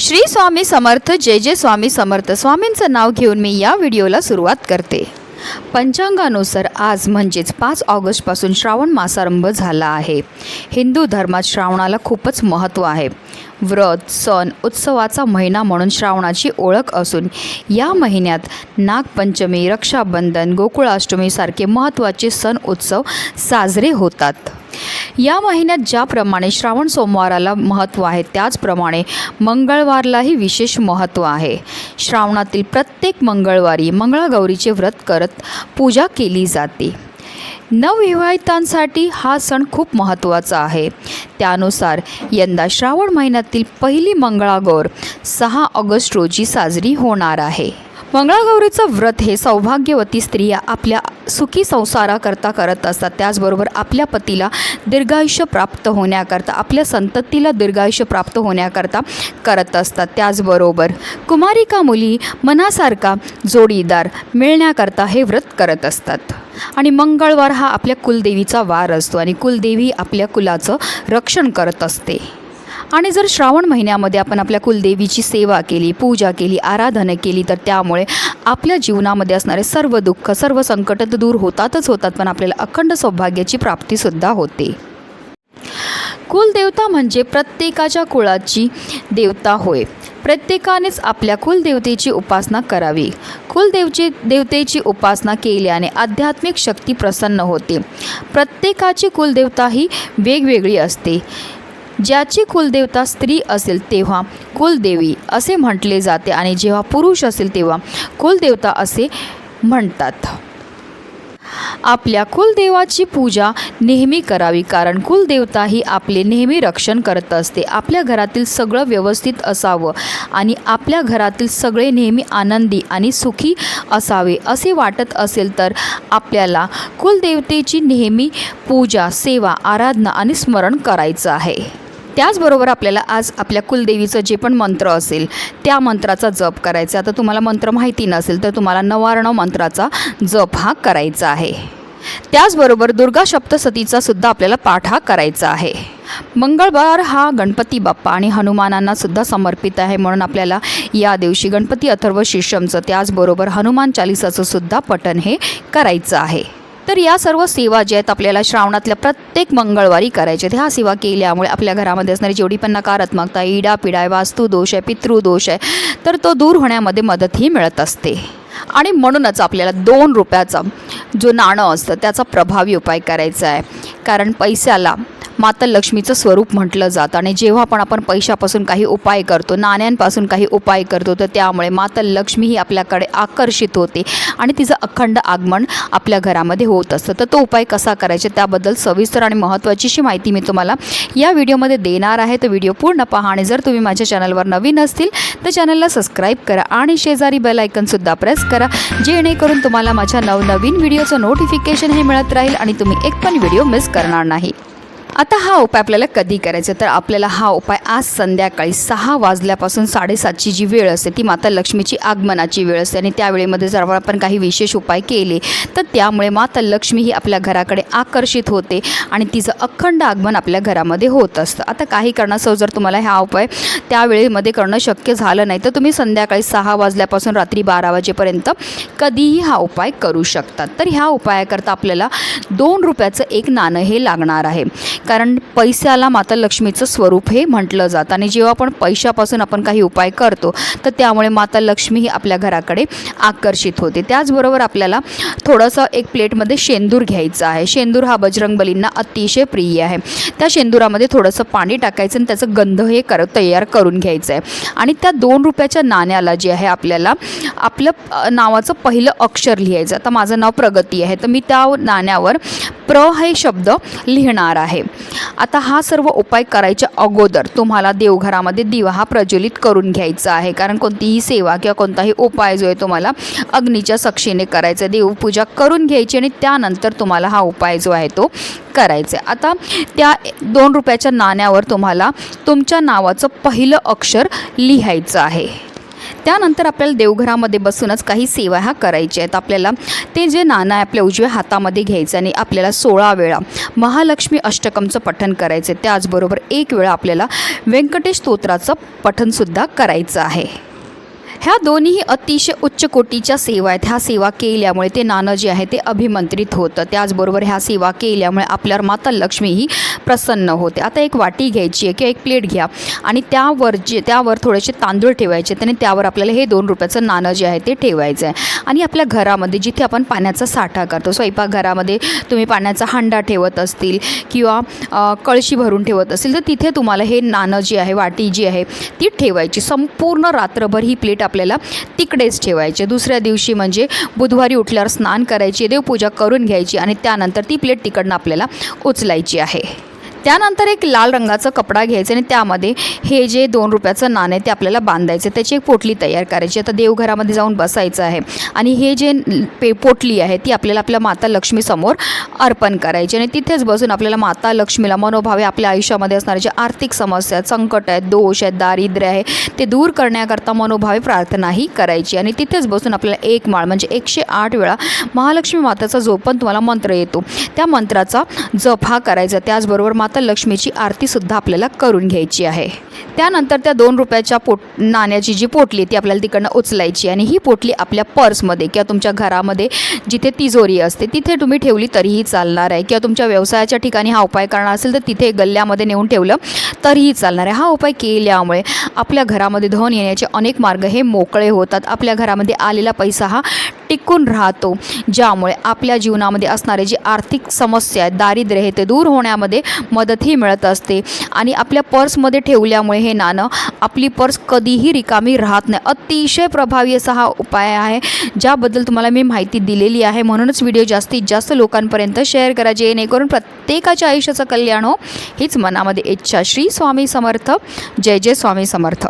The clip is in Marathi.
श्री स्वामी समर्थ जय जय स्वामी समर्थ. स्वामींचं नाव घेऊन मी या व्हिडिओला सुरुवात करते. पंचांगानुसार आज म्हणजेच पाच ऑगस्टपासून श्रावण मासारंभ झाला आहे. हिंदू धर्मात श्रावणाला खूपच महत्त्व आहे. व्रत सण उत्सवाचा महिना म्हणून श्रावणाची ओळख असून या महिन्यात नागपंचमी रक्षाबंधन गोकुळाष्टमीसारखे महत्त्वाचे सण उत्सव साजरे होतात. या महिन्यात ज्याप्रमाणे श्रावण सोमवाराला महत्त्व आहे त्याचप्रमाणे मंगळवारलाही विशेष महत्त्व आहे. श्रावणातील प्रत्येक मंगळवारी मंगळागौरीचे व्रत करत पूजा केली जाते. नवविवाहितांसाठी हा सण खूप महत्त्वाचा आहे. त्यानुसार यंदा श्रावण महिन्यातील पहिली मंगळागौर सहा ऑगस्ट रोजी साजरी होणार आहे. मंगळागौरीचं व्रत हे सौभाग्यवती स्त्रिया आपल्या सुखी संसाराकरता करत असतात. त्याचबरोबर आपल्या पतीला दीर्घायुष्य प्राप्त होण्याकरता आपल्या संततीला दीर्घायुष्य प्राप्त होण्याकरता करत असतात. त्याचबरोबर कुमारिका मुली मनासारखा जोडीदार मिळण्याकरता हे व्रत करत असतात. आणि मंगळवार हा आपल्या कुलदेवीचा वार असतो आणि कुलदेवी आपल्या कुलाचं रक्षण करत असते. आणि जर श्रावण महिन्यामध्ये आपण आपल्या कुलदेवीची सेवा केली पूजा केली आराधना केली तर त्यामुळे आपल्या जीवनामध्ये असणारे सर्व दुःख सर्व संकट तर दूर होतातच होतात पण आपल्याला अखंड सौभाग्याची प्राप्तीसुद्धा होते. कुलदेवता म्हणजे प्रत्येकाच्या कुळाची देवता होय. प्रत्येकानेच आपल्या कुलदेवतेची उपासना करावी. कुलदेवची देवतेची उपासना केल्याने आध्यात्मिक शक्ती प्रसन्न होते. प्रत्येकाची कुलदेवता ही वेगवेगळी असते. ज्याची कुलदेवता स्त्री असेल तेव्हा कुलदेवी असे म्हटले जाते आणि जेव्हा पुरुष असेल तेव्हा कुलदेवता असे म्हणतात. आपल्या कुलदेवाची पूजा नेहमी करावी कारण कुलदेवता ही आपले नेहमी रक्षण करत असते. आपल्या घरातील सगळं व्यवस्थित असावं आणि आपल्या घरातील सगळे नेहमी आनंदी आणि सुखी असावे. असे वाटत असेल तर आपल्याला कुलदेवतेची नेहमी पूजा सेवा आराधना आणि स्मरण करायचं आहे. त्याचबरोबर आपल्याला आज आपल्या कुलदेवीचं जे पण मंत्र असेल त्या मंत्राचा जप करायचा आता तुम्हाला मंत्र माहिती नसेल तर तुम्हाला नवारणव मंत्राचा जप हा करायचा आहे. त्याचबरोबर दुर्गा सप्तसतीचा सुद्धा आपल्याला पाठ हा करायचा आहे. मंगळवार हा गणपती बाप्पा आणि हनुमानांना सुद्धा समर्पित आहे म्हणून आपल्याला या दिवशी गणपती अथर्व शिष्यमचं त्याचबरोबर हनुमान चालिसाचं सुद्धा पठण हे करायचं आहे. तर या सर्व सेवा ज्या आहेत आपल्याला श्रावणातल्या प्रत्येक मंगळवारी करायच्या आहेत. ह्या सेवा केल्यामुळे आपल्या घरामध्ये असणारी जेवढी पण नकारात्मकता इडा पिडा आहे वास्तुदोष आहे पितृदोष आहे तर तो दूर होण्यामध्ये मदतही मिळत असते. आणि म्हणूनच आपल्याला दोन रुपयाचा जो नाणं असतं त्याचा प्रभावी उपाय करायचा आहे. कारण पैशाला माता लक्ष्मीचं स्वरूप म्हटलं जातं. आणि जेव्हा पण आपण पैशापासून काही उपाय करतो नाण्यांपासून काही उपाय करतो तर त्यामुळे माता लक्ष्मी ही आपल्याकडे आकर्षित होते. आणि तिचं अखंड आगमन आपल्या घरामध्ये होत असतं. तर तो उपाय कसा करायचा त्याबद्दल सविस्तर आणि महत्त्वाचीशी माहिती मी तुम्हाला या व्हिडिओमध्ये देणार आहे. तर व्हिडिओ पूर्ण पहा आणि जर तुम्ही माझ्या चॅनलवर नवीन असतील तर चॅनलला सबस्क्राईब करा आणि शेजारी बेल आयकनसुद्धा प्रेस करा जेणेकरून तुम्हाला माझ्या नवनवीन व्हिडिओचं नोटिफिकेशन हे मिळत राहील आणि तुम्ही एक पण व्हिडिओ मिस करणार नाही. आता हा उपाय आपल्याला कधी करायचा? तर आपल्याला हा उपाय आज संध्याकाळी सहा वाजल्यापासून साडेसातची जी वेळ असते ती माता लक्ष्मीची आगमनाची वेळ असते आणि त्या वेळेमध्ये जर आपण काही विशेष उपाय केले तर त्यामुळे माता लक्ष्मी ही आपल्या घराकडे आकर्षित होते आणि तिचं अखंड आगमन आपल्या घरामध्ये होत असतं. आता काही कारणास्तव जर तुम्हाला हा उपाय त्यावेळेमध्ये करणं शक्य झालं नाही तर तुम्ही संध्याकाळी सहा वाजल्यापासून रात्री बारा वाजेपर्यंत कधीही हा उपाय करू शकतात. तर ह्या उपायाकरता आपल्याला दोन रुपयाचं एक नाणं हे लागणार आहे. कारण पैशाला माता लक्ष्मीचं स्वरूप हे म्हटलं जातं. आणि जेव्हा आपण पैशापासून आपण काही उपाय करतो तर त्यामुळे माता लक्ष्मी ही आपल्या घराकडे आकर्षित होते. त्याचबरोबर आपल्याला थोडंसं एक प्लेटमध्ये शेंदूर घ्यायचं आहे. शेंदूर हा बजरंगबलींना अतिशय प्रिय आहे. त्या शेंदुरामध्ये थोडंसं पाणी टाकायचं आणि त्याचं गंध हे कर तयार करून घ्यायचं आहे. आणि त्या दोन रुपयाच्या नाण्याला जे आहे आपल्याला आपलं नावाचं पहिलं अक्षर लिहायचं आता माझं नाव प्रगती आहे. तर मी त्या नाण्यावर प्र हे शब्द लिहिणार आहे. आता हा सर्व उपाय करायच्या अगोदर तुम्हाला देवघरामध्ये दिवा हा प्रज्वलित करून घ्यायचा आहे. कारण कोणतीही सेवा किंवा कोणताही उपाय जो आहे तुम्हाला अग्नीच्या सक्षीने करायचा आहे. देवपूजा करून घ्यायची आणि त्यानंतर तुम्हाला हा उपाय जो आहे तो करायचा आहे. आता त्या दोन रुपयाच्या नाण्यावर तुम्हाला तुमच्या नावाचं पहिलं अक्षर लिहायचं आहे. त्यानंतर आपल्याला देवघरामध्ये बसूनच काही सेवा ह्या करायच्या आहेत. आपल्याला ते जे नाणं आहे आपल्या उजव्या हातामध्ये घ्यायचं आणि आपल्याला सोळा वेळा महालक्ष्मी अष्टकमचं पठण करायचं आहे. त्याचबरोबर एक वेळा आपल्याला व्यंकटेश स्तोत्राचं पठणसुद्धा करायचं आहे. ह्या दोन्हीही अतिशय उच्च कोटीच्या सेवा आहेत. ह्या सेवा केल्यामुळे ते नाणं जे आहे ते अभिमंत्रित होतं. त्याचबरोबर ह्या सेवा केल्यामुळे आपल्यावर माता लक्ष्मी ही प्रसन्न होते. आता एक वाटी घ्यायची आहे किंवा एक प्लेट घ्या आणि त्यावर जे त्यावर थोडेसे तांदूळ ठेवायचे आणि त्यावर आपल्याला हे दोन रुपयाचं नाणं जे आहे ते ठेवायचं आहे. आणि आपल्या घरामध्ये जिथे आपण पाण्याचा साठा करतो स्वयंपाकघरामध्ये तुम्ही पाण्याचा हांडा ठेवत असतील किंवा कळशी भरून ठेवत असतील तर तिथे तुम्हाला हे नाणं जे आहे वाटी जी आहे ती ठेवायची. संपूर्ण रात्रभर ही प्लेट आपल्याला तिकडेच ठेवायचे. दुसऱ्या दिवशी म्हणजे बुधवारी उठल्यावर स्नान करायची देवपूजा करून घ्यायची आणि त्यानंतर ती प्लेट तिकडनं आपल्याला उचलायची आहे. त्यानंतर एक लाल रंगाचा कपडा घ्यायचा आणि त्यामध्ये हे जे दोन रुपयाचं नाणं आहे ते आपल्याला बांधायचं. त्याची एक पोटली तयार करायची. आता देवघरामध्ये जाऊन बसायचं आहे. आणि हे जे पे पोटली आहे ती आपल्याला आपल्या माता लक्ष्मीसमोर अर्पण करायची आणि तिथेच बसून आपल्याला माता लक्ष्मीला मनोभावे आपल्या आयुष्यामध्ये असणारे जे आर्थिक समस्या आहेत संकट आहेत दोष आहेत दारिद्र्य आहे ते दूर करण्याकरता मनोभावे प्रार्थनाही करायची. आणि तिथेच बसून आपल्याला एक माळ म्हणजे एकशे आठ वेळा महालक्ष्मी माताचा जो पण तुम्हाला मंत्र येतो त्या मंत्राचा जप हा करायचा. त्याचबरोबर माता लक्ष्मीची आरतीसुद्धा आपल्याला करून घ्यायची आहे. त्यानंतर त्या दोन रुपयाच्या पोट नाण्याची जी पोटली ती आपल्याला तिकडनं उचलायची आणि ही पोटली आपल्या पर्समध्ये किंवा तुमच्या घरामध्ये जिथे तिजोरी असते तिथे तुम्ही ठेवली तरीही चालणार आहे. किंवा तुमच्या व्यवसायाच्या ठिकाणी हा उपाय करणार असेल तर तिथे गल्ल्यामध्ये नेऊन ठेवलं तरीही चालणार आहे. हा उपाय केल्यामुळे आपल्या घरामध्ये धन येण्याचे अनेक मार्ग हे मोकळे होतात. आपल्या घरामध्ये आलेला पैसा हा टिकून राहतो. ज्यामुळे आपल्या जीवनामध्ये असणारे जे आर्थिक समस्या आहेत दारिद्र्य हे ते दूर होण्यामध्ये मदतही मिळत असते. आणि आपल्या पर्समध्ये ठेवल्यामुळे हे नाणं आपली पर्स कधीही रिकामी राहत नाही. अतिशय प्रभावी असा हा उपाय आहे ज्याबद्दल तुम्हाला मी माहिती दिलेली आहे. म्हणूनच व्हिडिओ जास्तीत जास्त लोकांपर्यंत शेअर करा जेणेकरून प्रत्येकाच्या आयुष्याचं कल्याण हो. हीच मनामध्ये इच्छा. श्री स्वामी समर्थ. जय जय स्वामी समर्थ.